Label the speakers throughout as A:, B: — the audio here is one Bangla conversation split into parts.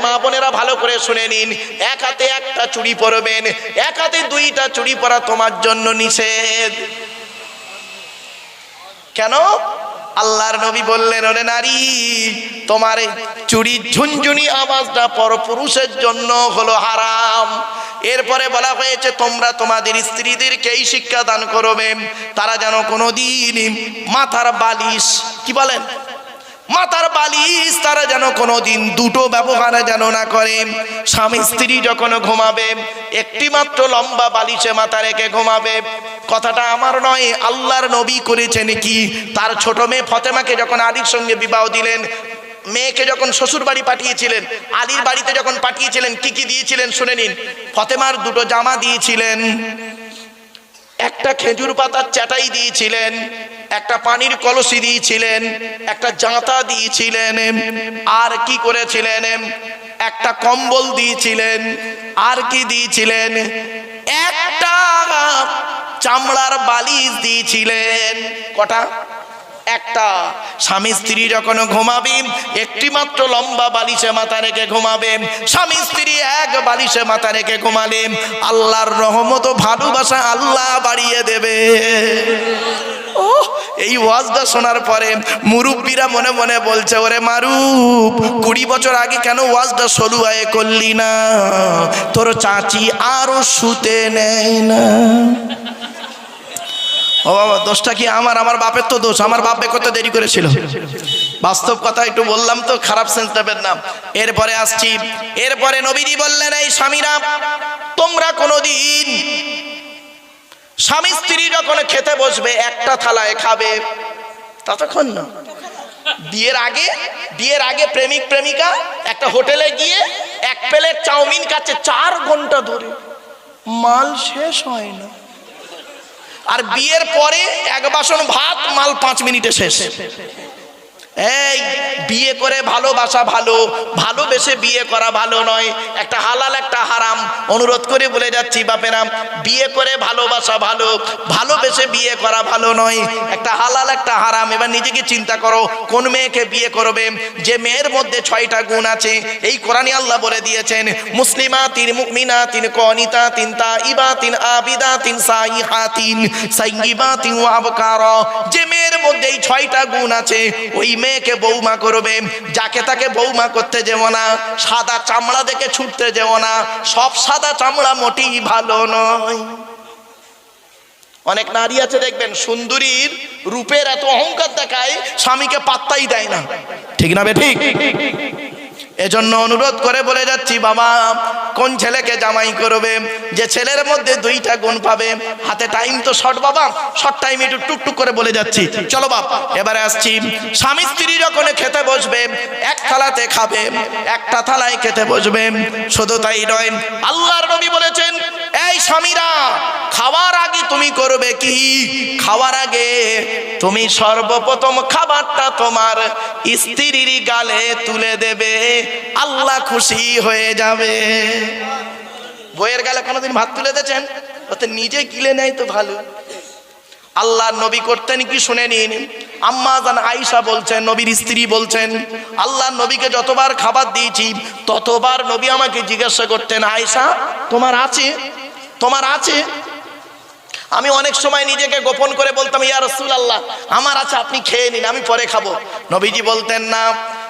A: মা বোনেরা ভালো করে শুনে নিন। এক হাতে একটা চুড়ি পরবেন, এক হাতে দুইটা চুড়ি পরা তোমার জন্য নিষেধ। কেন? আল্লাহর নবী বললেন, ওরে নারী, তোমার চুরির ঝুনঝুনি আওয়াজটা পরপুরুষের জন্য হলো হারাম। এরপরে বলা হয়েছে, তোমরা তোমাদের স্ত্রীদেরকে এই শিক্ষা দান করবে। তারা যেন কোনোদিন মাথার বালিশ, কি বলেন? মাথার বালিশ তারা যেন কোনোদিন দুটো ব্যবহার যেন না করে। স্বামী স্ত্রী যখন ঘুমাবে, একটি মাত্র লম্বা বালিশে মাথা রেখে ঘুমাবে। কথাটা আমার নয়, আল্লাহর নবী করেছেন কি? তার ছোট মেয়ে ফতেমাকে যখন আলীর সঙ্গে বিবাহ দিলেন, মেয়েকে যখন শ্বশুর বাড়ি পাঠিয়েছিলেন, আলীর বাড়িতে যখন পাঠিয়েছিলেন, কি কি দিয়েছিলেন শুনে নিন। ফতেমার দুটো জামা দিয়েছিলেন। একটা খেজুর পাতার চাটাই দিয়েছিলেন, একটা পানির কলসি দিয়েছিলেন, একটা জাঁতা দিয়েছিলেন, আর কি করেছিলেন? একটা কম্বল দিয়েছিলেন, আর কি দিয়েছিলেন? একটা চামড়ার বালিশ দিয়েছিলেন। কটা? একটা। স্বামী স্ত্রী যখন ঘুমাবে একটি মাত্র লম্বা বালিশে মাথা রেখে ঘুমাবে। স্বামী স্ত্রী এক বালিশে মাথা রেখে ঘুমালে, আল্লাহর রহমত ভালোবাসা আল্লাহ বাড়িয়ে দেবে। ও এই ওয়াজটা শোনার পরে মুরব্বীরা মনে মনে বলছে, ওরে মারুপ কুড়ি বছর আগে কেন ওয়াজটা সলুয়ায়ে করলি না? তোর চাচি আরও শুতে নেয় না। ও বাবা, দোষটা কি আমার? আমার বাপের তো দোষ। আমার বাপ করতে দেরি করেছিল। বাস্তব কথা একটু বললাম তো, খারাপ সেন্স নেবেন না। এরপরে আসছি। এরপরে নবীজি বললেন, এই স্বামীরা, তোমরা কোনোদিন স্বামী স্ত্রী যখন খেতে বসবে, একটা থালায় খাবে। ততক্ষণ না। বিয়ের আগে বিয়ের আগে প্রেমিক, প্রেমিকা একটা হোটেলে গিয়ে এক প্লেট চাউমিন কাছে চার ঘণ্টা ধরে। মাল শেষ হয় না। আর বিয়ের পরে এক বাসন ভাত মাল পাঁচ মিনিটে শেষ। এই, বিয়ে করে ভালোবাসা ভালো, ভালোবেসে বিয়ে করা ভালো নয়। একটা হালাল, একটা হারাম। অনুরোধ করে বলে যাচ্ছি বাপেরাম বিয়ে করে ভালোবাসা ভালো, ভালোবেসে বিয়ে করা ভালো নয়। একটা হালাল, একটা হারাম, এবার নিজেকে চিন্তা করো, কোন মেয়েকে বিয়ে করবে? যে মেয়ের মধ্যে ছয়টা গুণ আছে, এই কোরআনী আল্লাহ বলে দিয়েছেন মুসলিমা তিন মুকমিনা তিন কনিতা তিন তা ইবা তিন আবিদা তিন সাইহা তিন সাইয়িবা তিন যে মেয়ের মধ্যে এই ছয়টা গুণ আছে। ওই মেয়েকে বৌমা করবে, যাকে তাকে বৌমা করতে যেও না, সাদা চামড়া দেখে ছুটতে যেও না, সব সাদা চামড়া মোটেই ভালো নয়। অনেক নারী আছে, দেখবেন, সুন্দরীর রূপের এত অহংকার দেখায়, স্বামীকে পাত্তাই দেয় না। ঠিক না বে ঠিক? এজন্য অনুরোধ করে বলে যাচ্ছি, বাবা, কোন ছেলেকে জামাই করবে? যে ছেলের মধ্যে দুইটা গুণ পাবে। হাতে টাইম তো শর্ট বাবা। শর্ট টাইম একটু টুকটুক করে বলে যাচ্ছি। চলো, বাপ, এবারে আসছি। স্বামী স্ত্রী যখন খেতে বসবে, এক থালাতে খাবে, একটা থালায় খেতে বসবে। শুধু তাই নয়, আল্লাহর নবী বলেছেন, এই স্বামীরা, খাওয়ার আগে তুমি করবে কি? খাওয়ার আগে তুমি সর্বপ্রথম খাবারটা তোমার স্ত্রীর গালে তুলে দেবে। আল্লাহ খুশি হয়ে যাবে। বইয়ের গালে কোনোদিন ভাত তুলে দিয়েছেন? ওতে নিজে গিলে নেয় তো ভালো। আল্লাহ নবী করতেন কি শুনে নিন। আম্মা জান আয়েশা বলছেন, নবীর স্ত্রী বলছেন আল্লাহ নবীকে যতবার খাবার দিয়েছি, ততবার নবী আমাকে জিজ্ঞাসা করতেন, আয়েশা, তোমার আছে? তোমার আছে? আমি অনেক সময় নিজেকে গোপন করে বলতাম, ইয়া রসুল আল্লাহ আমার আছে, আপনি খেয়ে নিন, আমি পরে খাব। নবীজি বলতেন, না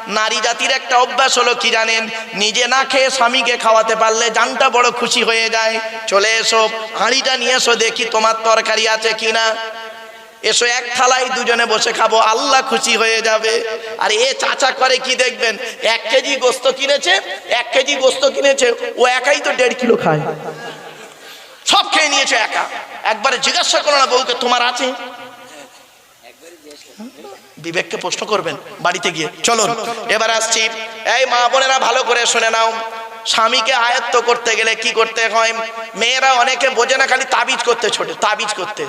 A: নারী জাতির একটা অভ্যাস হলো কি জানেন? নিজে না খেয়ে স্বামীকে খাওয়াতে পারলে জানটা বড় খুশি হয়ে যায়। চলে এসো, হাঁড়িটা নিয়ে এসো, দেখি তোমার তরকারি আছে কিনা। এসো, এক থালায় দুজনে বসে খাব, আল্লাহ খুশি হয়ে যাবে। আর এ চাচা করে কি দেখবেন? এক কেজি গোস্ত কিনেছে, এক কেজি গোস্ত কিনেছে, ও একাই তো দেড় কিলো খায়। সব খেয়ে নিয়েছে একা। একবারে জিজ্ঞাসা করো না বউকে, তোমার আছে? বিবেককে প্রশ্ন করবেন বাড়িতে গিয়ে। চলুন এবার আসছি। এই মা বোনেরা ভালো করে শুনে নাও। স্বামীকে আয়ত্ত করতে গেলে কি করতে হয়? মেয়েরা অনেকে বোঝে না, খালি তাবিজ করতে ছোটে, তাবিজ করতে।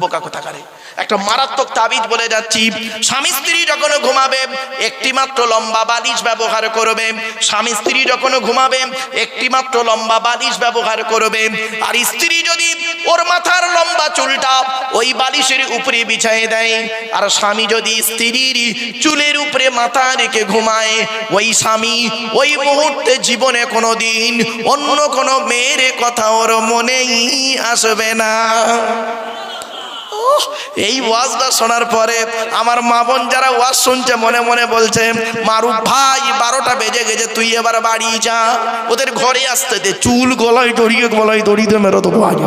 A: বোকা কোথা করে একটা মারাত্মক তাবিজ বলে যাচ্ছি। স্বামী স্ত্রী যখন ঘুমাবে একটি মাত্র লম্বা বালিশ ব্যবহার করবে। স্বামী স্ত্রী যখন ঘুমাবে একটি মাত্র লম্বা বালিশ ব্যবহার করবে। আর স্ত্রী যদি ওর মাথার লম্বা চুলটা ওই বালিশের উপরে বিছাই দেয়, আর স্বামী যদি স্ত্রীর চুলের উপরে মাথা রেখে ঘুমায়, ওই স্বামী ওই মুহূর্তে জীবনে কোনো দিন অন্য কোনো মেয়ের কথা ওর মনেই আসবে না। ওহ, এই ওয়াজটা শোনার পরে আমার মা বোন যারা ওয়াজ শুনছে মনে মনে বলছে মারু ভাই বারোটা বেজে গেছে তুই এবার বাড়ি যা। ওদের ঘরে আসতে দে চুল গলায় দড়িয়ে গলায় দড়িয়ে মেরো তো আগে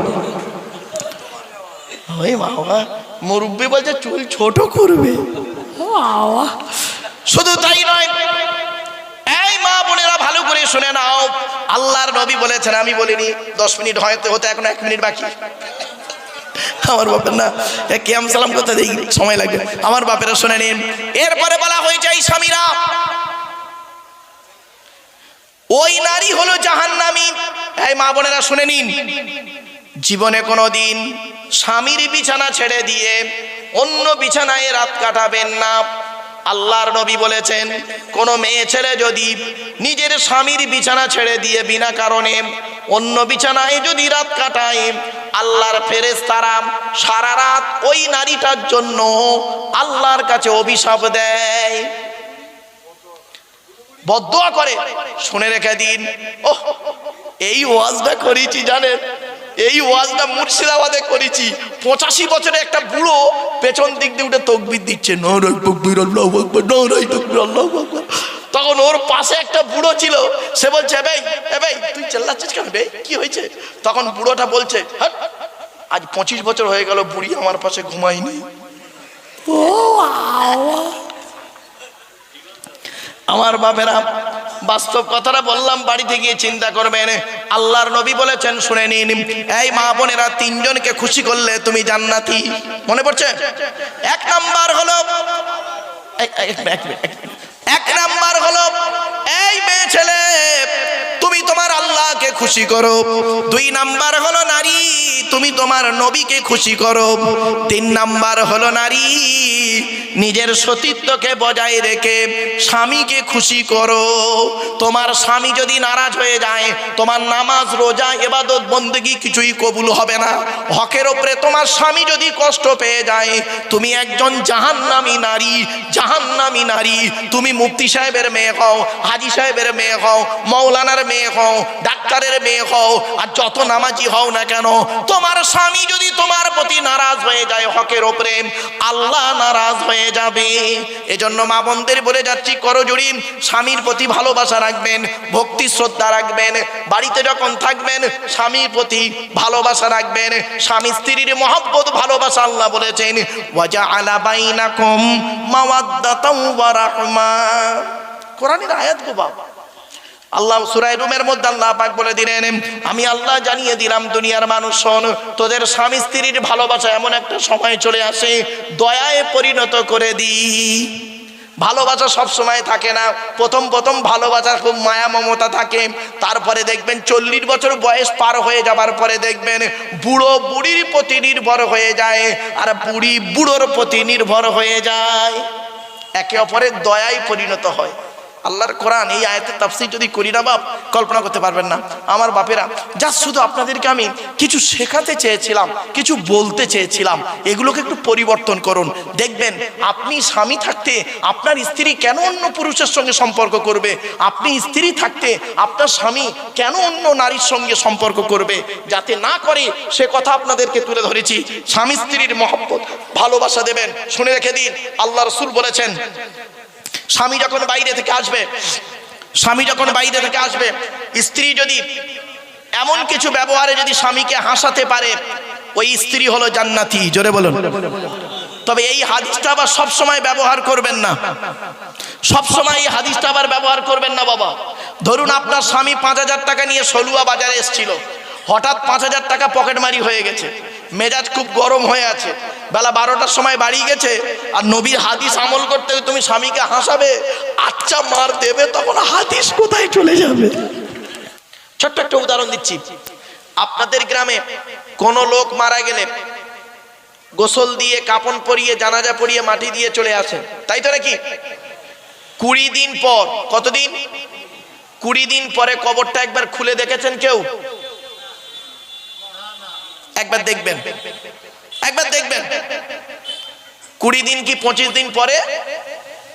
A: ওই বাবা মুরব্বী বলছে চুল ছোট করবে। শুধু তাই নয় করে শুনে নাও। আল্লাহর নবী বলেছেন, আমি বলিনি, দশ মিনিট হয়তো হতে, এখন এক মিনিট বাকি। আমার বাপের না কেয়াম সালাম করতে দেই, সময় লাগবে। আমার বাপেরা শুনে নিন। এরপরে বলা হয়েছে, এই স্বামীরা, ওই নারী হলো জাহান্নামী। এই মা বোনেরা শুনে নিন। জীবনে কোনো দিন স্বামীর বিছানা ছেড়ে দিয়ে অন্য বিছানায় রাত কাটাবেন না। আল্লাহর নবী বলেছেন, কোন মেয়ে ছেলে যদি নিজের স্বামীর বিছানা ছেড়ে দিয়ে বিনা কারণে অন্য বিছানায় যদি রাত কাটায়, আল্লাহর ফেরেস তারা সারা রাত ওই নারীটার জন্য আল্লাহর কাছে অভিশাপ দেয়। বদোয়া করে, শুনে রেখে দিন, ওহ, এই ওয়াজটা করেছি জানেন? এই ওয়াজটা মুর্শিদাবাদে করেছি। পঁচাশি বছরে একটা বুড়ো পেছন দিক দিয়ে উঠে তকবির দিচ্ছে তখন ওর পাশে একটা বুড়ো ছিল সে বলছে ভাই ভাই তুই চেল্লাচ্ছিস কেন বে কি হয়েছে? তখন বুড়োটা বলছে "হাট, আজ পঁচিশ বছর হয়ে গেল বুড়ি আমার পাশে ঘুমায়নি। ও আমার বাপেরা বাস্তব কথাটা বললাম, বাড়িতে গিয়ে চিন্তা করবেন। আল্লাহর নবী বলেছেন, শুনে নিন, এই মা বোনেরা তিনজনকে খুশি করলে তুমি জান্নাতি। মনে পড়ছে? এক নাম্বার হলো এক- নাম্বার হলো, এই মেয়ে ছেলে, তুমি তোমার আল্লাহকে খুশি করো। দুই নাম্বার হলো নারী, তুমি তোমার নবীকে খুশি করো। তিন নাম্বার হলো নারী নিজের সতীত্বকে বজায় রেখে স্বামীকে খুশি করো। তোমার স্বামী যদি নারাজ হয়ে যায়, তোমার নামাজ, রোজা, এবাদত, বন্দেগী কিছুই কবুল হবে না। হকের ওপরে তোমার স্বামী যদি কষ্ট পেয়ে যায়, তুমি একজন জাহান্নামী নারী জাহান্নামী নারী। তুমি মুফতি সাহেবের মেয়ে হও, হাজি সাহেবের মেয়ে হও, মৌলানার মেয়ে হও, ডাক্তারের মেয়ে হও, আর যত নামাজি হও না কেন, তোমার স্বামী যদি তোমার প্রতি নারাজ হয়ে যায় হকের ওপরে, আল্লাহ নারাজ হয়ে যাবে। এজন্য মা বোনদের বলে যাচ্ছি করজুড়ি স্বামীর প্রতি ভালোবাসা রাখবেন, ভক্তি, শ্রদ্ধা রাখবেন, বাড়িতে যখন থাকবেন, স্বামীর প্রতি ভালোবাসা রাখবেন, স্বামী স্ত্রীর মহব্বত, ভালোবাসা আল্লাহ বলেছেন ওয়াজা আলা বাইনাকুম মাওয়াদ্দাতাও ওয়া রাহমা। কোরআনের আয়াত গো বাবা। আল্লাহ সুরাই রুমের মধ্যে আল্লাহ পাক বলে দিলেন, আমি আল্লাহ জানিয়ে দিলাম, দুনিয়ার মানুষ তোদের স্বামী স্ত্রীর ভালোবাসা এমন একটা সময় চলে আসে, দয়ায় পরিণত করে দিই। ভালোবাসা সব সময় থাকে না, প্রথম প্রথম ভালোবাসার খুব মায়া মমতা থাকে, তারপরে দেখবেন চল্লিশ বছর বয়স পার হয়ে যাবার পরে দেখবেন বুড়ো বুড়ির প্রতি নির্ভর হয়ে যায়, আর বুড়ি বুড়োর প্রতি নির্ভর হয়ে যায়। একে অপরের দয়ায় পরিণত হয়। আল্লাহর কোরআন এই আয়াতের তাফসির যদি করি না বাপ, কল্পনা করতে পারবেন না। আমার বাপেরা যা শুধু আপনাদেরকে আমি কিছু শেখাতে চেয়েছিলাম, কিছু বলতে চেয়েছিলাম, এগুলোকে একটু পরিবর্তন করুন। দেখবেন, আপনি স্বামী থাকতে আপনার স্ত্রী কেন অন্য পুরুষের সঙ্গে সম্পর্ক করবে? আপনি স্ত্রী থাকতে আপনার স্বামী কেন অন্য নারীর সঙ্গে সম্পর্ক করবে? যাতে না করে সে কথা আপনাদেরকে তুলে ধরেছি। স্বামী স্ত্রীর মহব্বত, ভালোবাসা দেবেন। শুনে রেখে দিন, আল্লাহ রসুল বলেছেন স্বামী যখন বাইরে থেকে আসবে, স্বামী যখন বাইরে থেকে আসবে, স্ত্রী যদি এমন কিছু ব্যবহারে যদি স্বামীকে হাসাতে পারে, ওই স্ত্রী হলো জান্নাতি। জোরে বলুন। তবে এই হাদিসটা আবার সব সময় ব্যবহার করবেন না। সব সময় এই হাদিসটা আবার ব্যবহার করবেন না, বাবা। ধরুন আপনার স্বামী পাঁচ হাজার টাকা নিয়ে সলুয়া বাজারে এসেছিল। হঠাৎ পাঁচ হাজার টাকা পকেটমারি হয়ে গেছে। মেজাজ খুব গরম হয়ে আছে। বেলা বারোটার সময় বাড়ি গেছে আর নবীর হাদিস আমল করতে তুমি স্বামীকে হাসাবে আচ্ছা মার দেবে, তখন হাদিস কোথায় চলে যাবে? ছোট্ট একটা উদাহরণ দিচ্ছি। আপনাদের গ্রামে কোন লোক মারা গেলে গোসল দিয়ে, কাপন পরিয়ে, জানাজা পরিয়ে মাটি দিয়ে চলে আসে। তাই তো নাকি? কুড়ি দিন পর, কতদিন? কুড়ি দিন পরে কবরটা একবার খুলে দেখেছেন কেউ? একবার দেখবেন। একবার দেখবেন। কুড়ি দিন কি পঁচিশ দিন পরে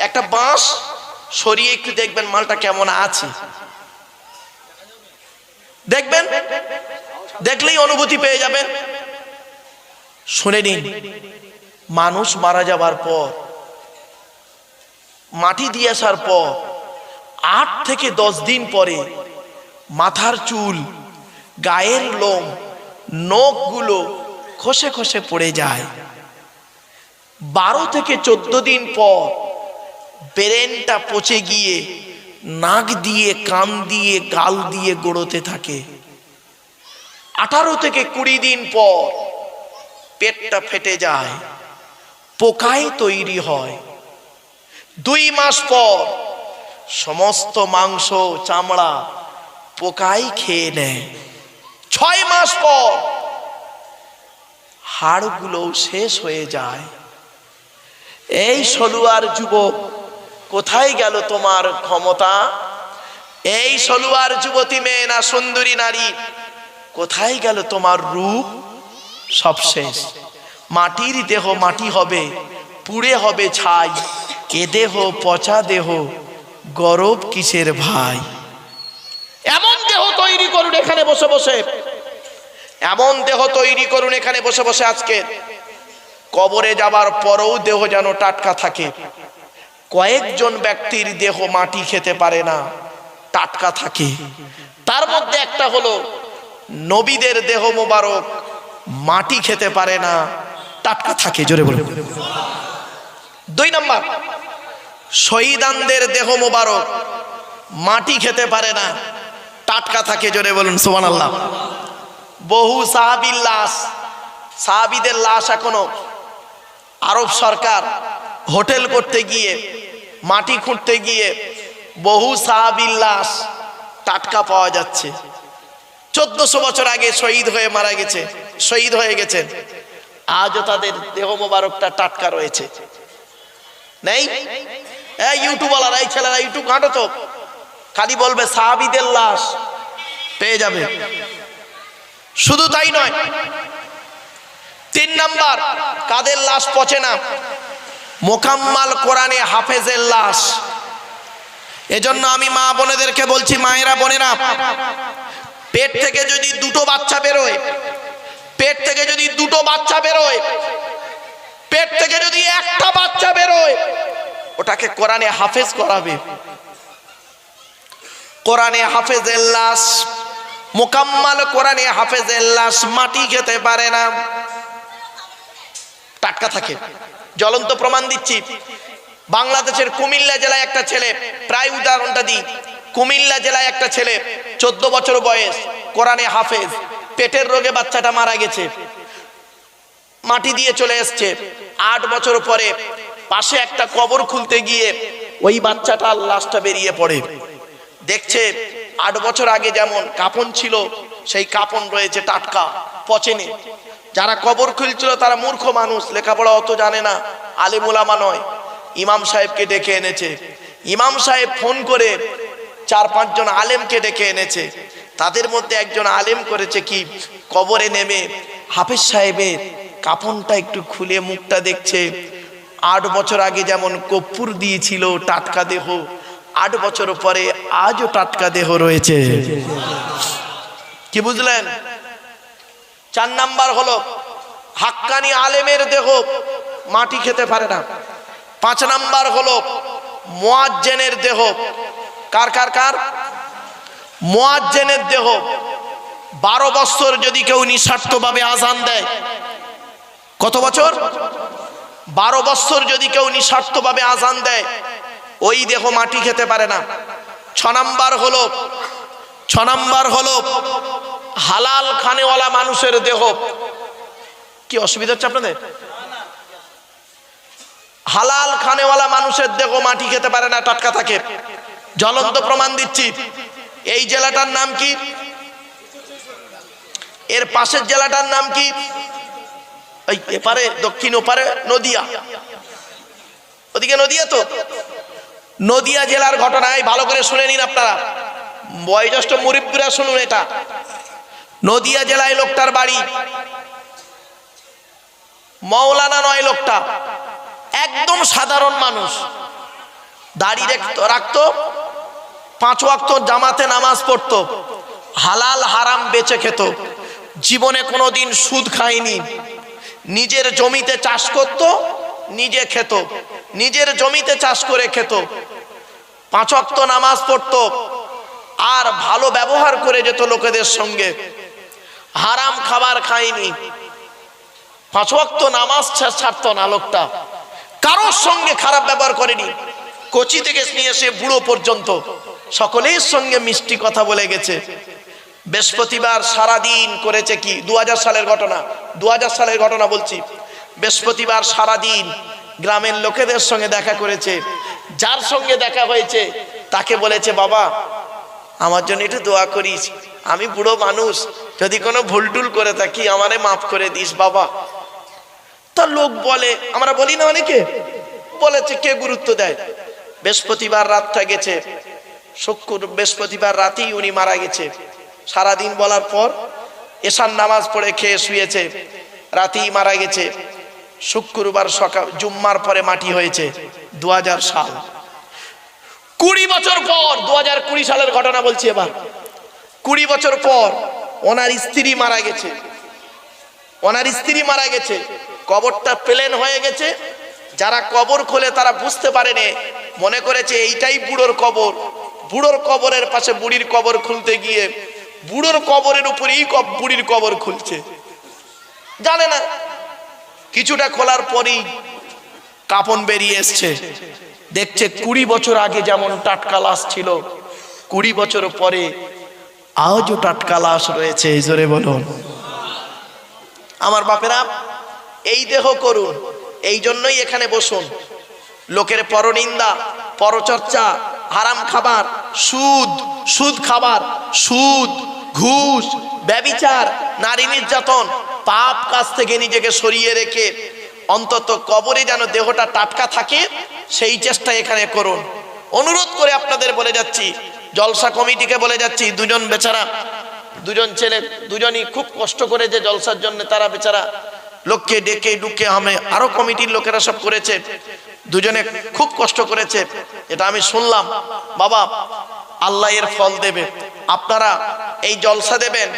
A: একটা বাঁশ সরিয়ে একটু দেখবেন মালটা কেমন আছে। দেখবেন? দেখলেই অনুভূতি পেয়ে যাবেন। শুনে নিন, মানুষ মারা যাবার পর, মাটি দিয়ে আসার পর, আট থেকে দশ দিন পরে মাথার চুল, গায়ের লোম নখগুলো খসে খসে পড়ে যায়। বারো থেকে চোদ্দ দিন পর ব্রেনটা পচে গিয়ে নাক দিয়ে, কান দিয়ে, গাল দিয়ে গড়োতে থাকে। আঠারো থেকে কুড়ি দিন পর পেটটা ফেটে যায় পোকায় তৈরি হয়। দুই মাস পর সমস্ত মাংস, চামড়া পোকায় খেয়ে নেয়। ছয় মাস পর হাড়গুলো শেষ হয়ে যায়। এই সলুয়ার যুবক কোথায় গেল তোমার ক্ষমতা? এই সলুয়ার যুবতী মেয়ে না সুন্দরী নারী? কোথায় গেল তোমার রূপ? সব শেষ। মাটির দেহ মাটি হবে, পুড়ে হবে ছাই, এ দেহ পচা দেহ, গরব কিসের ভাই? এমন দেহ তৈরি করুন এখানে বসে বসে। এমন দেহ তৈরি করুন এখানে বসে বসে আজকে। কবরে যাবার পরেও দেহ যেন টাটকা থাকে। কয়েকজন ব্যক্তির দেহ মাটি খেতে পারে না, টাটকা থাকে। তার মধ্যে একটা হলো, নবীদের দেহ মোবারক মাটি খেতে পারে না, টাটকা থাকে, জোরে বলে দুই নম্বর, শহীদানদের দেহ মোবারক মাটি খেতে পারে না, টাটকা থাকে, জোরে বলুন সোমান আল্লাহ বহু সাহাবির লাশ, সাহাবিদের লাশ এখনও। আরব সরকার হোটেল করতে গিয়ে, মাটি খুঁড়তে গিয়ে বহু সাহাবির লাশ টাটকা পাওয়া যাচ্ছে। চোদ্দশো বছর আগে শহীদ হয়ে মারা গেছে, শহীদ হয়ে গেছেন। আজও তাদের দেহ মোবারকটা টাটকা রয়েছে। নেই? ইউটিউবওয়ালারা, এই ছেলেরা ইউটিউব ঘাটো তো। খালি বলবে সাহাবিদের লাশ পেয়ে যাবে। শুধু তাই নয়, তিন নাম্বার, কাদের লাশ পচে না? মোকাম্মাল কোরআনে হাফেজের লাশ। এজন্য আমি মা বোনেদেরকে বলছি, মায়েরা বোনেরা, পেট থেকে যদি দুটো বাচ্চা বেরোয়, পেট থেকে যদি দুটো বাচ্চা বেরোয়, পেট থেকে যদি একটা বাচ্চা বেরোয়, ওটাকে কোরআনে হাফেজ করাবে। কোরআনে হাফেজের লাশ মোকাম্মাল কোরআনে হাফেজের লাশ মাটি খেতে পারে না। টাটকা থাকে। জ্বলন্ত প্রমাণ দিচ্ছি। বাংলাদেশের কুমিল্লা জেলায় একটা ছেলে, প্রায় উদাহরণটা দিই। কুমিল্লা জেলায় একটা ছেলে, চোদ্দ বছর বয়স, কোরআনে হাফেজ। পেটের রোগে বাচ্চাটা মারা গেছে। মাটি দিয়ে চলে এসছে। আট বছর পরে পাশে একটা কবর খুলতে গিয়ে ওই বাচ্চাটার লাশটা বেরিয়ে পড়ে। দেখছে আট বছর আগে যেমন কাপন ছিল, সেই কাপন রয়েছে টাটকা, পচেনি। যারা কবর খুলছিল তারা মূর্খ মানুষ, লেখাপড়া অত জানে না আলিমুলামা নয়। ইমাম সাহেবকে ডেকে এনেছে। ইমাম সাহেব ফোন করে চার পাঁচজন আলেমকে ডেকে এনেছে। তাদের মধ্যে একজন আলেম করেছে কি, কবরে নেমে হাফেজ সাহেবের কাপনটা একটু খুলে মুখটা দেখছে। আট বছর আগে যেমন কপ্পুর দিয়েছিল টাটকা দেহ আট বছর পরে আজও টাটকা দেহ রয়েছে। কি বুঝলেন? চার নাম্বার হলো, হাক্কানি আলেমের দেহ মাটি খেতে পারে না। পাঁচ নাম্বার হলো, মোয়াজ্জেনের দেহ। কার কার কার? মোয়াজ্জেনের দেহ। বারো বছর যদি কেউ নিঃস্বার্থভাবে আজান দেয়, কত বছর? বারো বছর যদি কেউ নিঃস্বার্থভাবে আজান দেয় ওই দেহ মাটি খেতে পারে না। ছ নাম্বার হলো, ছ নাম্বার হলো, হালাল খানেওয়ালা মানুষের দেহ। কি অসুবিধা হচ্ছে আপনাদের? হালাল খানেওয়ালা মানুষের দেহ মাটি খেতে পারে না, টাটকা থাকে। জ্বলন্ত প্রমাণ দিচ্ছি। এই জেলাটার নাম কি? এর পাশের জেলাটার নাম কি? এপারে, দক্ষিণ ওপারে, নদিয়া। ওদিকে নদিয়া তো? নদিয়া জেলার ঘটনায় ভালো করে শুনে নিন আপনারা। বয়োজ্যেষ্ঠ মুরিব্বীরা শুনুন এটা। নদিয়া জেলায় লোকটার বাড়ি। মৌলানা নয় লোকটা। একদম সাধারণ মানুষ। দাড়ি রাখতো পাঁচ ওয়াক্ত জামাতে নামাজ পড়তো। হালাল হারাম বেচে খেত। জীবনে কোনোদিন সুদ খায়নি। নিজের জমিতে চাষ করত, নিজে খেত। নিজের জমিতে চাষ করে খেত। পাঁচ ওয়াক্ত নামাজ পড়তো আর ভালো ব্যবহার করে যেত লোকেদের সঙ্গে। হারাম খাবার খায়নি। পাঁচ ওয়াক্ত নামাজ ছাড়তো না লোকটা। কারোর সঙ্গে খারাপ ব্যবহার করেনি। কচি থেকে নিয়ে এসে বুড়ো পর্যন্ত সকলের সঙ্গে মিষ্টি কথা বলে গেছে। বৃহস্পতিবার সারাদিন করেছে কি? দু হাজার সালের ঘটনা। দু হাজার সালের ঘটনা বলছি। বৃহস্পতিবার সারাদিন গ্রামের লোকেদের সঙ্গে দেখা করেছে। যার সঙ্গে দেখা হয়েছে, তাকে বলেছে, বাবা, আমার জন্য একটু দোয়া করিস। আমি বুড়ো মানুষ, যদি কোনো ভুলটুল করে থাকি, আমারে মাফ করে দিস, বাবা। তা লোক বলে, আমরা বলি না অনেকে, বলেছে, কে গুরুত্ব দেয়? বৃহস্পতিবার রাতটা গেছে। শুক্র, বৃহস্পতিবার রাতেই উনি মারা গেছে। সারাদিন বলার পর, এশার নামাজ পড়ে খেয়ে শুয়েছে। রাতেই মারা গেছে। শুক্রবার সকাল, জুম্মার পরে মাটি হয়েছে দু সাল। কুড়ি বছর পর দু সালের ঘটনা বলছি এবার। কুড়ি বছর পর ওনার স্ত্রী মারা গেছে। ওনার স্ত্রী মারা গেছে। কবরটা প্লেন হয়ে গেছে। যারা কবর খোলে তারা বুঝতে পারেনি, মনে করেছে এইটাই বুড়োর কবর। বুড়োর কবরের পাশে বুড়ির কবর খুলতে গিয়ে, বুড়োর কবরের উপরেই বুড়ির কবর খুলছে। জানে না কিছুটা খোলার পরেই কাপন বেরিয়ে এসছে। দেখছে কুড়ি বছর আগে যেমন টাটকা লাশ ছিল, কুড়ি বছর পরে আজও টাটকা লাশ রয়েছে, এই জোরে বলুন। আমার বাপেরা, এই দেহ করুন, এই জন্যই এখানে বসুন। লোকের পরনিন্দা, পরচর্চা, হারাম খাবার, সুদ সুদ খাবার, সুদ। ঘুষ, ব্যবিচার, নারী নির্যাতন, পাপ কাজ থেকে নিজেকে সরিয়ে রেখে অন্তত কবরে যেন দেহটা টাটকা থাকে, সেই চেষ্টা এখানে করুন। অনুরোধ করে আপনাদের বলে যাচ্ছি, জলসা কমিটিকে বলে যাচ্ছি, দুজন বেচারা, দুজন ছেলে, দুজনই খুব কষ্ট করে যে জলসার জন্য তারা বেচারা লোককে ডেকে ডুকে হামে আরও কমিটির লোকেরা সব করেছে, দুজনে খুব কষ্ট করেছে, এটা আমি শুনলাম। বাবা আল্লাহ এর ফল দেবে। আপনারা এই জলসা দেবেন,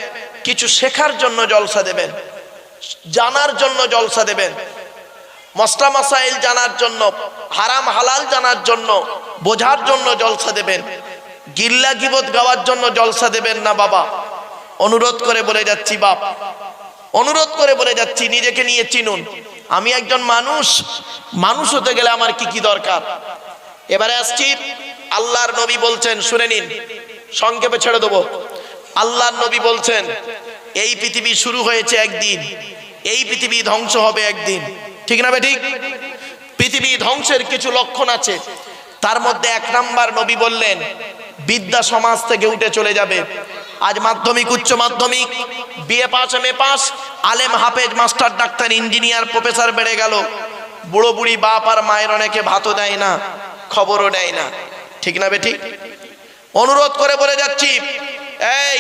A: কিছু শেখার জন্য জলসা দেবেন, জানার জন্য জলসা দেবেন মস্তা মাসাইল জানার জন্য, হারাম হালাল জানার জন্য, বোঝার জন্য জলসা দেবেন, গিল্লা গিবত গাওয়ার জন্য জলসা দেবেন না বাবা। অনুরোধ করে বলে যাচ্ছি, বাপ। অনুরোধ করে বলে যাচ্ছি, নিজেকে নিয়ে চিনুন। আমি একজন মানুষ মানুষ হতে গেলে আমার কি কি দরকার? এবারে আসছি আল্লাহর নবী বলছেন, শুনে নিন, সংক্ষেপে ছেড়ে দেবো। আল্লাহর নবী বলছেন, এই পৃথিবী শুরু হয়েছে একদিন, এই পৃথিবী ধ্বংস হবে একদিন। ঠিক না ঠিক? পৃথিবী ধ্বংসের কিছু লক্ষণ আছে। তার মধ্যে এক নাম্বার নবী বললেন, বিদ্যা সমাজ থেকে উঠে চলে যাবে। আজ মাধ্যমিক, উচ্চ মাধ্যমিক, BA pass M A pass, আলেম হাফেজ, মাস্টার, ডাক্তার, ইঞ্জিনিয়ার, প্রফেসর বেড়ে গেল। বুড়ো বুড়ি বাপ আর মায়ের অনেকে ভাতও দেয় না, খবরও দেয় না। ঠিক না বে ঠিক? অনুরোধ করে বলে যাচ্ছি, এই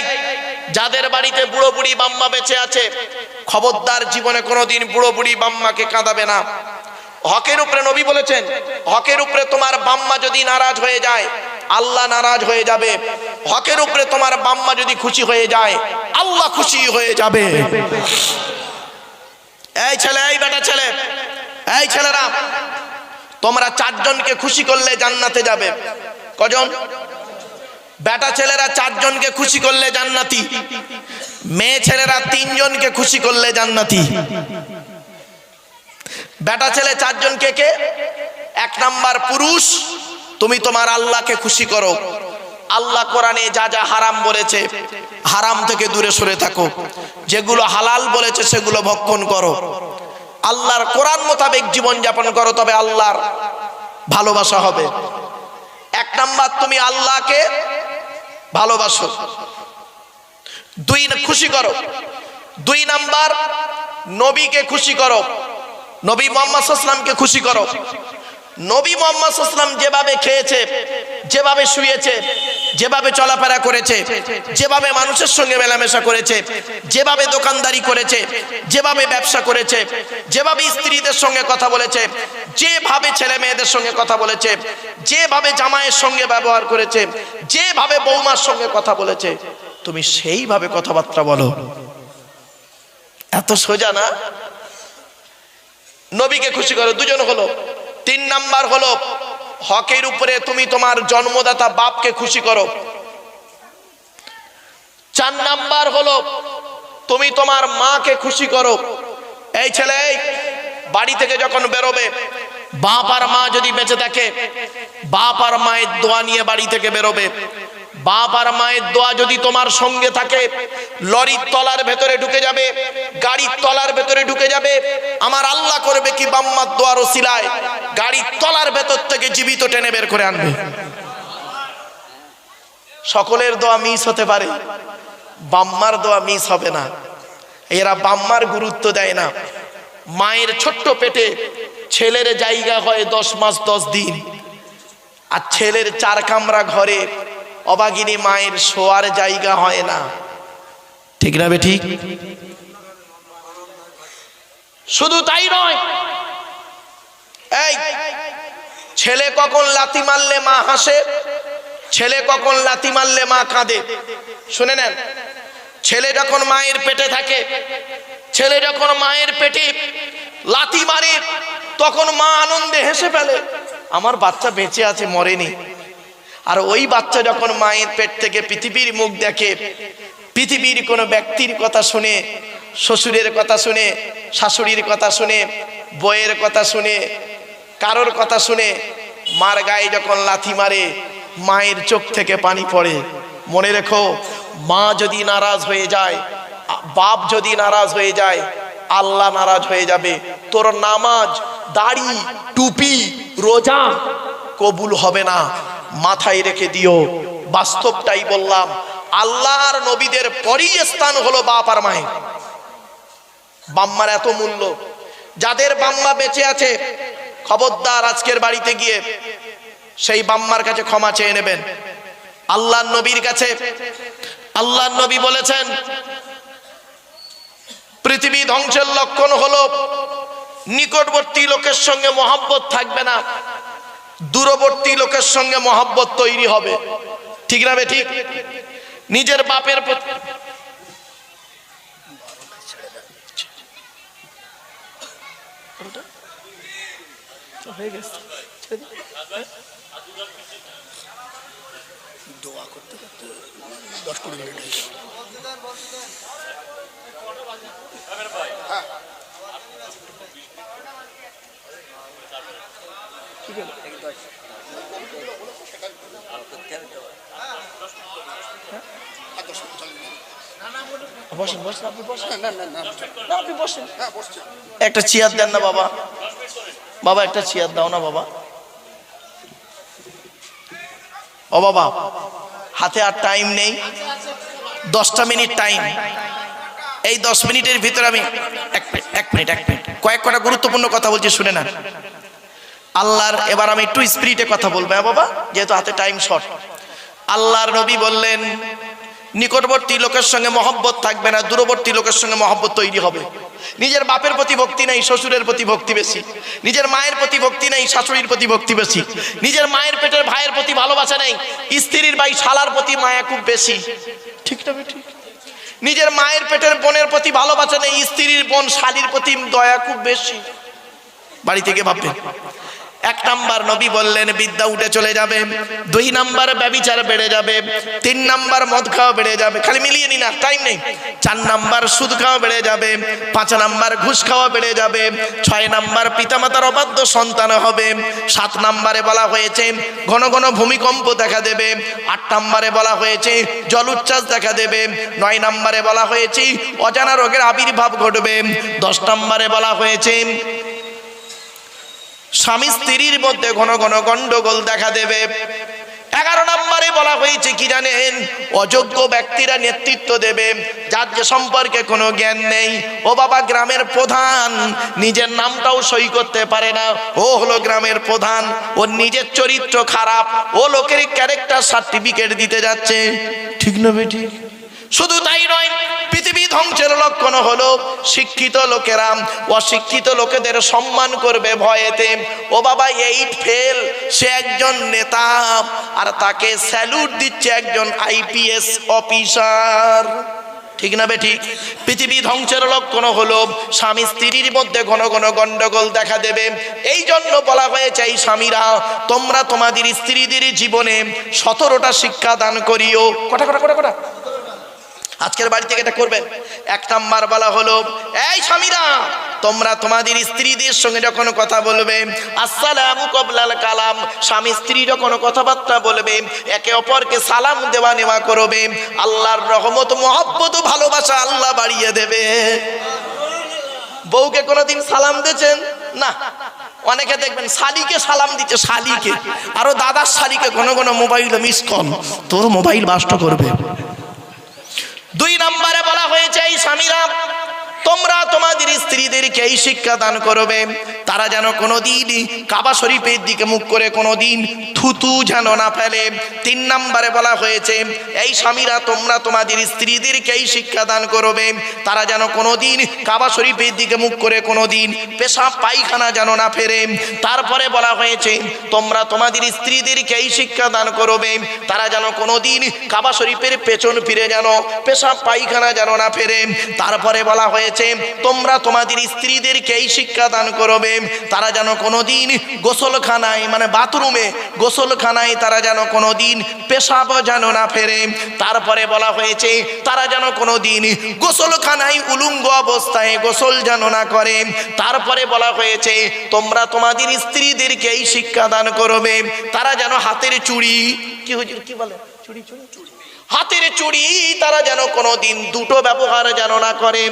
A: যাদের বাড়িতে বুড়ো বুড়ি বাম্মা বেঁচে আছে, খবরদার জীবনে কোনোদিন বুড়ো বুড়ি বাম্মাকে কাঁদাবে না। হকের উপরে নবী বলেছেন, হকের উপরে তোমার বাম্মা যদি নারাজ হয়ে যায়, আল্লাহ নারাজ হয়ে যাবে। হকের উপরে তোমার বাম্মা যদি খুশি হয়ে যায়, আল্লাহ খুশি হয়ে যাবে। এই ছেলে, এই বেটা ছেলে, এই ছেলেরা তোমরা চারজনকে খুশি করলে জান্নাতে যাবে। কজন? বেটা ছেলেরা চারজনকে খুশি করলে জান্নাতি। মেয়ে ছেলেরা তিনজনকে খুশি করলে জান্নাতি। বেটা ছেলে চারজনকে কে? এক নাম্বার পুরুষ, তুমি তোমার আল্লাহকে খুশি করো। আল্লাহ কোরআনে যা যা হারাম বলেছে, হারাম থেকে দূরে সরে থাকো। যেগুলো হালাল বলেছে, সেগুলো ভক্ষণ করো। আল্লাহর কোরআন মোতাবেক জীবন যাপন করো, তবে আল্লাহর ভালোবাসা হবে। এক নাম্বার, তুমি আল্লাহকে ভালোবাসো। দুই, খুশি করো। দুই নাম্বার, নবীকে খুশি করো। নবী মোহাম্মদ খুশি করো। নবী মোহাম্মদ ইসলাম যেভাবে খেয়েছে, যেভাবে শুয়েছে, যেভাবে চলাফেরা করেছে, যেভাবে মানুষের সঙ্গে মেলামেশা করেছে, যেভাবে দোকানদারি করেছে, যেভাবে ব্যবসা করেছে, যেভাবে স্ত্রীদের সঙ্গে কথা বলেছে, যেভাবে ছেলে মেয়েদের সঙ্গে কথা বলেছে, যেভাবে জামাইয়ের সঙ্গে ব্যবহার করেছে, যেভাবে বৌমার সঙ্গে কথা বলেছে, তুমি সেইভাবে কথাবার্তা বলো। এত সোজা না? নবীকে খুশি করো, দুজন হলো। তিন নাম্বার হলো, হকের উপরে তুমি তোমার জন্মদাতা বাপকে খুশি করো। চার নাম্বার হলো, তুমি তোমার মাকে খুশি করো। এই ছেলে বাড়ি থেকে যখন বেরোবে, বাপ আর মা যদি বেঁচে থাকে, বাপ আর মায়ের দোয়া নিয়ে বাড়ি থেকে বেরোবে। বাপ আর মায়ের দোয়া যদি তোমার সঙ্গে থাকে, লরির তলার ভেতরে ঢুকে যাবে, গাড়ির তলার ভেতরে ঢুকে যাবে, আমার আল্লাহ করবে কি বাম্মার দোয়ার ওসিলায়, গাড়ির তলার ভেতর থেকে জীবিত টেনে বের করে আনবে। সকলের দোয়া মিস হতে পারে, বাম্মার দোয়া মিস হবে না। এরা বাম্মার গুরুত্ব দেয় না। মায়ের ছোট্ট পেটে ছেলের জায়গা হয় দশ মাস দশ দিন, আর ছেলের চার কামরা ঘরে অবাগিনী মায়ের শোয়ার জায়গা হয় না। ঠিক না বে ঠিক? শুধু তাই নয় এই ছেলে কখন লাথি মারলে মা হাসে ছেলে কখন লাথি মারলে মা কাঁদে? শুনে নেন ছেলে যখন মায়ের পেটে থাকে ছেলে যখন মায়ের পেটে লাথি মারে তখন মা আনন্দে হেসে ফেলে আমার বাচ্চা বেঁচে আছে মরেনি। আর ওই বাচ্চা যখন মায়ের পেট থেকে পৃথিবীর মুখ দেখে, পৃথিবীর কোনো ব্যক্তির কথা শুনে, শ্বশুরের কথা শুনে, শাশুড়ির কথা শুনে বইয়ের কথা শুনে, কারোর কথা শুনে মার গায়ে যখন লাথি মারে, মায়ের চোখ থেকে পানি পড়ে। মনে রেখো, মা যদি নারাজ হয়ে যায়, বাপ যদি নারাজ হয়ে যায়, আল্লাহ নারাজ হয়ে যাবে। তোর নামাজ, দাড়ি, টুপি, রোজা কবুল হবে না। মাথায় রেখে দিও। বাস্তবটাই বললাম, আল্লাহর নবীদের পরই স্থান হলো বাপ আর মায়ের। বাম্মার এত মূল্য, যাদের বাম্মা বেঁচে আছে, খবরদার আজকের বাড়িতে গিয়ে, সেই বাম্মার কাছে ক্ষমা চেয়ে নেবেন। আল্লাহ নবীর কাছে আল্লাহ নবী বলেছেন, পৃথিবী ধ্বংসের লক্ষণ হলো, নিকটবর্তী লোকের সঙ্গে মহাব্বত থাকবে না। দূরবর্তী লোকের সঙ্গে মহাব্বত তৈরি হবে। ঠিক না ঠিক? নিজের বাপের হয়ে গেছে।
B: দোয়া করতে করতে দশ কুড়ি মিনিট হয়ে। গেল। আর দশ মিনিট চলে যাবে।
A: বসেন বসেন আপনি বসেন
B: না, না, না, না।
A: না, আপনি বসেন
B: হ্যাঁ,
A: একটা চেয়ার দেন না বাবা বাবা একটা চেয়ার দাও না বাবা ও বাবা হাতে আর টাইম নেই দশটা মিনিট টাইম এই দশ মিনিটের ভিতরে আমি এক মিনিট এক মিনিট, এক কয়েক কটা গুরুত্বপূর্ণ কথা বলছি, শুনে না। আল্লাহর, এবার আমি একটু স্পিরিটে কথা বলব। হ্যাঁ বাবা, যেহেতু হাতে টাইম শর্ট আল্লাহর নবী বললেন, নিকটবর্তী লোকের সঙ্গে মহব্বত থাকবে না, দূরবর্তী লোকের সঙ্গে মহব্বত তৈরি হবে। নিজের বাপের প্রতি ভক্তি নেই, শ্বশুরের প্রতি ভক্তি বেশি। নিজের মায়ের প্রতি ভক্তি নেই, শাশুড়ির প্রতি ভক্তি বেশি। নিজের মায়ের পেটের ভাইয়ের প্রতি ভালোবাসা নেই, স্ত্রীর ভাই শালার প্রতি মায়া খুব বেশি। ঠিক না ঠিক নিজের মায়ের পেটের বোনের প্রতি ভালোবাসা নেই, স্ত্রীর বোন শালির প্রতি দয়া খুব বেশি। বাড়ি থেকে ভাববেন এক নাম্বার নবী বললেন, বিদ্যা উঠে চলে যাবে। দুই নাম্বার ব্যবিচার বেড়ে যাবে। তিন নাম্বার মদ খাওয়া বেড়ে যাবে। খালি মিলিয়ে নিন আর টাইম নেই। চার নাম্বার সুদ খাওয়া বেড়ে যাবে। পাঁচ নাম্বার ঘুষ খাওয়া বেড়ে যাবে। ছয় নাম্বার পিতামাতার অবাধ্য সন্তান হবে। সাত নাম্বারে বলা হয়েছে, ঘন ঘন ভূমিকম্প দেখা দেবে। আট নাম্বারে বলা হয়েছে, জল উচ্ছ্বাস দেখা দেবে। নয় নাম্বারে বলা হয়েছে, অজানা রোগের আবির্ভাব ঘটবে। দশ নাম্বারে বলা হয়েছে স্বামী স্ত্রীর মধ্যে ঘন ঘন গন্ডগোল দেখা দেবে। এগারো নম্বরে বলা হয়েছে কি জানেন? অযোগ্য ব্যক্তিরা নেতৃত্ব দেবে। যার যে সম্পর্কে কোনো জ্ঞান নেই। ও বাবা গ্রামের প্রধান। নিজের নামটাও সই করতে পারে না। ও হলো গ্রামের প্রধান। ওর নিজের চরিত্র খারাপ। ও লোকের ক্যারেক্টার সার্টিফিকেট দিতে যাচ্ছে। ঠিক না ঠিক শুধু তাই নয় ধ্বংসের লক্ষণ হলো শিক্ষিত লোকেরা অশিক্ষিত লোকেদের সম্মান করবে ভয়েতে। ও বাবা এইট ফেল, সে একজন নেতা আর তাকে স্যালুট দিচ্ছে একজন আইপিএস অফিসার। ঠিক না বেঠিক পৃথিবী ধ্বংসের লক্ষণ হলো স্বামী স্ত্রীর মধ্যে ঘন ঘন গন্ডগোল দেখা দেবে। এই জন্য বলা হয়েছে, এই স্বামীরা, তোমরা তোমাদের স্ত্রীদের জীবনে সতেরোটা শিক্ষা দান করিও। কটা কটা কটা কটা? আজকের বাড়ি থেকে এটা করবেন। এক নাম্বার বলা হলো, এই স্বামীরা, তোমরা তোমাদের স্ত্রীদের সঙ্গে যখন কথা বলবে, আসসালামু কবলাল কালাম। স্বামী স্ত্রী যখন কথাবার্তা বলবে, একে অপরকে সালাম দেওয়া নেওয়া করবে, আল্লাহর রহমত, মহব্বত, ভালোবাসা আল্লাহ বাড়িয়ে দেবে। বউকে কোনোদিন সালাম দিয়েছেন? না। অনেকে দেখবেন শালিকে সালাম দিচ্ছে, শালিকে। আরও দাদার শালিকে কোনো কোনো মোবাইল মিস কম তোর মোবাইল বাস্ট করবে। দুই নম্বরে বলা হয়েছে এই স্বামীরা তোমরা তোমাদের স্ত্রীদেরকে এই শিক্ষা দান করবে। তারা যেন কোনোদিন কাবা শরীফের দিকে মুখ করে কোনোদিন থুতু যেন না ফেলে। তিন নম্বরে বলা হয়েছে, এই স্বামীরা তোমরা তোমাদের স্ত্রীদেরকে এই শিক্ষা দান করবে। তারা যেন কোনোদিন কাবা শরীফের দিকে মুখ করে কোনোদিন পেশাব পায়খানা যেন না ফেরে। তারপরে বলা হয়েছে, তোমরা তোমাদের স্ত্রীদেরকে এই শিক্ষা দান করবে। তারা যেন কোনোদিন কাবা শরীফের পেছন ফিরে যেন পেশাব পায়খানা যেন না ফেরে। তারপরে বলা হয়েছে তোমরা তোমাদের স্ত্রীদেরকে এই শিক্ষা দান করবে। তারা যেন কোনোদিন গোসলখানায় মানে বাথরুমে গোসলখানায় তারা যেন কোনোদিন পেশাব যেন না ফেরে। তারপরে বলা হয়েছে, তারা যেন কোনোদিন গোসলখানায় উলুঙ্গ অবস্থায় গোসল যেন না করে। তারপরে বলা হয়েছে, তোমরা তোমাদের স্ত্রীদেরকে এই শিক্ষা দান করবে। তারা যেন হাতের চুড়ি কি হুজুর, কি বলে? চুড়ি চুড়ি। হাতের চুড়ি তারা যেন কোনোদিন দুটো ব্যবহার যেন না করে।